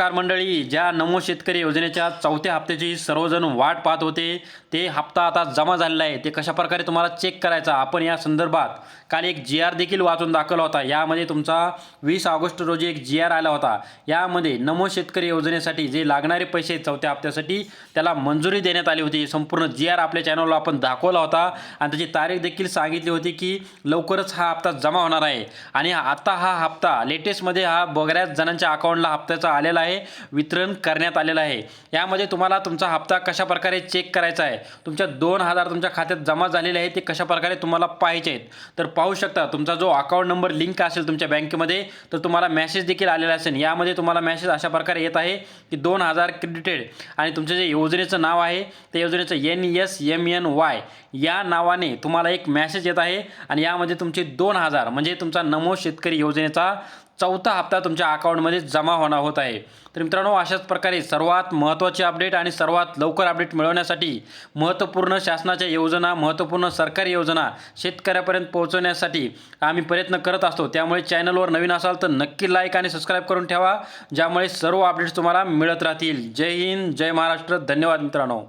नमस्कार मंडळी. ज्या नमो शेतकरी योजनेच्या चौथ्या हप्त्याची सर्वजण वाट पाहत होते ते हप्ता आता जमा झालेला आहे. ते कशा प्रकारे तुम्हाला चेक करायचा आपण या संदर्भात काल एक जी आर देखील वाचून दाखवला होता. यामध्ये तुमचा वीस ऑगस्ट रोजी एक जी आर आला होता. यामध्ये नमो शेतकरी योजनेसाठी जे लागणारे पैसे चौथ्या हप्त्यासाठी त्याला मंजुरी देण्यात आली होती. संपूर्ण जी आर आपल्या चॅनलला आपण दाखवला होता. आणि त्याची तारीख देखील सांगितली होती की लवकरच हा हप्ता जमा होणार आहे. आणि आता हा हप्ता लेटेस्टमध्ये हा बऱ्याच जणांच्या अकाउंटला हप्त्याचा आलेला आहे. वितरण करण्यात आलेलं आहे. यामध्ये तुम्हाला तुमचा हप्ता कशा प्रकारे चेक करायचा आहे? तुमच्या दोन हजार तुमच्या खात्यात जमा झालेले आहे ते कशा प्रकारे तुम्हाला पाहायचे आहेत? तर पाहू शकता तुमचा जो अकाउंट नंबर लिंक असेल तुमच्या बँकेमध्ये तर तुम्हाला मेसेज देखील आलेला असेल. यामध्ये तुम्हाला मेसेज अशा प्रकारे येत आहे की दोन हजार क्रेडिटेड आणि तुमचं जे योजनेचं नाव आहे त्या योजनेचं N S M N Y या नावाने तुम्हाला एक मॅसेज येत आहे आणि यामध्ये तुमचे दोन हजार म्हणजे तुमचा नमो शेतकरी योजनेचा चौथा हप्ता तुमच्या अकाउंटमध्ये जमा होणार होत आहे. तर मित्रांनो अशाच प्रकारे सर्वात महत्त्वाची अपडेट आणि सर्वात लवकर अपडेट मिळवण्यासाठी महत्त्वपूर्ण शासनाच्या योजना महत्त्वपूर्ण सरकारी योजना शेतकऱ्यापर्यंत पोहोचवण्यासाठी आम्ही प्रयत्न करत असतो. त्यामुळे चॅनलवर नवीन असाल तर नक्की लाईक आणि सबस्क्राईब करून ठेवा ज्यामुळे सर्व अपडेट्स तुम्हाला मिळत राहतील. जय हिंद जय महाराष्ट्र. धन्यवाद मित्रांनो.